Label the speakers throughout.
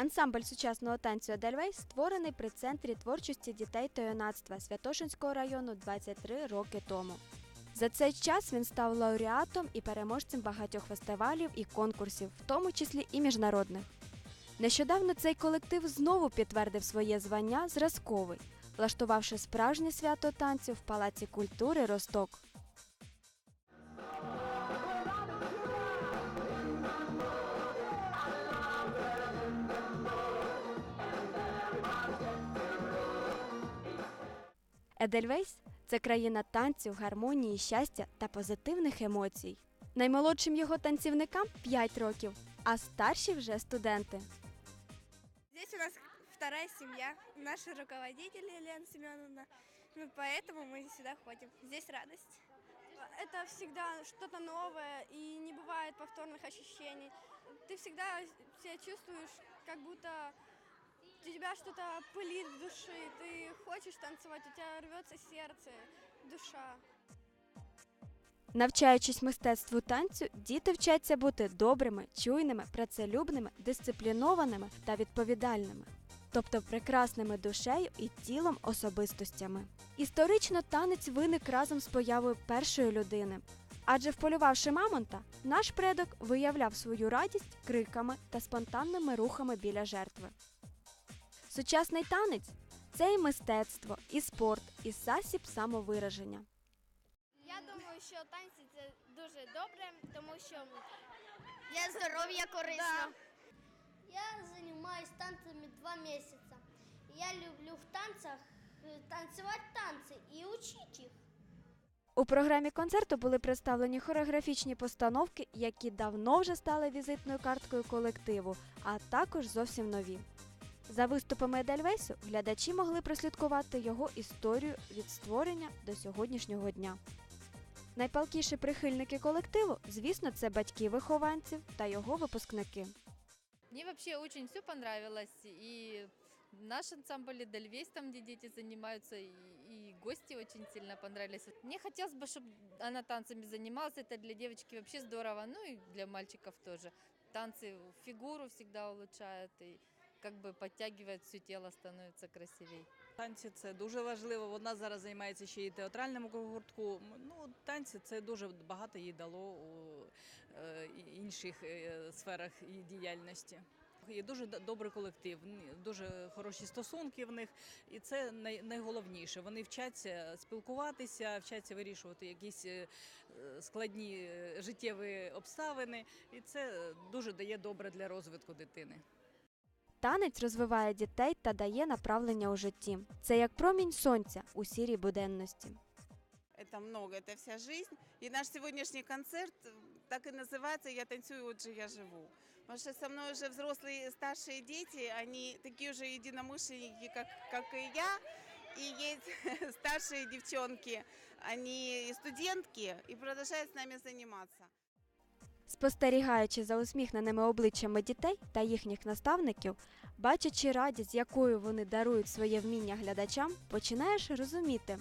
Speaker 1: Ансамбль сучасного танцю Едельвейс створений при центрі творчості дітей та юнацтва Святошинського району 23 роки тому. За цей час він став лауреатом і переможцем багатьох фестивалів і конкурсів, в тому числі і міжнародних. Нещодавно цей колектив знову підтвердив своє звання зразковий, влаштувавши справжнє свято танцю в Палаці культури Росток. Едельвейс це країна танцю, гармонії, щастя та позитивних емоцій. Наймолодшим його танцівникам 5 років, а старші вже студенти.
Speaker 2: Здесь у нас вторая семья, наши руководители Елена Семеновна. Ну, поэтому мы сюда ходим. Здесь радость. Это всегда что-то новое и не бывает повторных ощущений. Ты всегда себя чувствуешь, как будто у тебя что-то пылит в душе, ты хочешь танцевать, у тебя рвется сердце, душа.
Speaker 1: Навчаючись мистецтву танцю, діти вчаться бути добрими, чуйними, працелюбними, дисциплінованими та відповідальними, тобто прекрасними душею і тілом особистостями. Історично танець виник разом з появою першої людини. Адже вполювавши мамонта, наш предок виявляв свою радість криками та спонтанними рухами біля жертви. Сучасний танець це і мистецтво, і спорт, і засіб самовираження.
Speaker 3: Я думаю, що танці це дуже добре, тому що для здоров'я корисно.
Speaker 4: Я занимаюсь танцами два месяца. Я люблю в танцах э, танцевать танцы и учить их.
Speaker 1: У програмі концерту були представлені хореографічні постановки, які давно вже стали візитною карткою колективу, а також зовсім нові. За виступами Едельвейсу глядачі могли прослідкувати його історію від створення до сьогоднішнього дня. Найпалкіші прихильники колективу, звісно, це батьки вихованців та його випускники.
Speaker 5: Мне вообще очень все понравилось. И наш ансамбль Дельвейс, там, где дети занимаются, и, и гости очень сильно понравились. Мне хотелось бы, чтобы она танцами занималась. Это для девочки вообще здорово. Ну и для мальчиков тоже. Танцы фигуру всегда улучшают и как бы подтягивает все тело, становится красивей.
Speaker 6: Танці це дуже важливо. Вона зараз займається ще й театральним гуртку. Ну, танці це дуже багато їй дало у е, інших е, сферах її діяльності. Є дуже добрий колектив, дуже хороші стосунки в них, і це найголовніше. Вони вчаться спілкуватися, вчаться вирішувати якісь е, складні життєві обставини, і це дуже дає добре для розвитку дитини.
Speaker 1: Танець розвиває дітей та дає направлення у житті. Це як промінь сонця у сірій буденності.
Speaker 7: это много, это вся жизнь. И наш сегодняшний концерт э, так и называется «Я танцую, вот же я живу». Потому что со мной уже взрослые старшие дети, они такие же единомышленники, как, как и я. И есть старшие девчонки, они и студентки, и продолжают с нами заниматься.
Speaker 1: Спостерігаючи за усміхненими обличчями дітей та їхніх наставників, бачачи радість, якою вони дарують своє вміння глядачам, починаєш розуміти,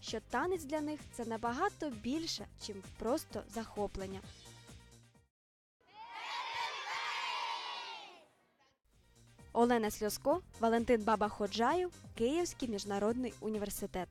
Speaker 1: що танець для них це набагато більше, чим просто захоплення. Олена Сльоско, Валентин Баба Ходжаєв, Київський міжнародний університет.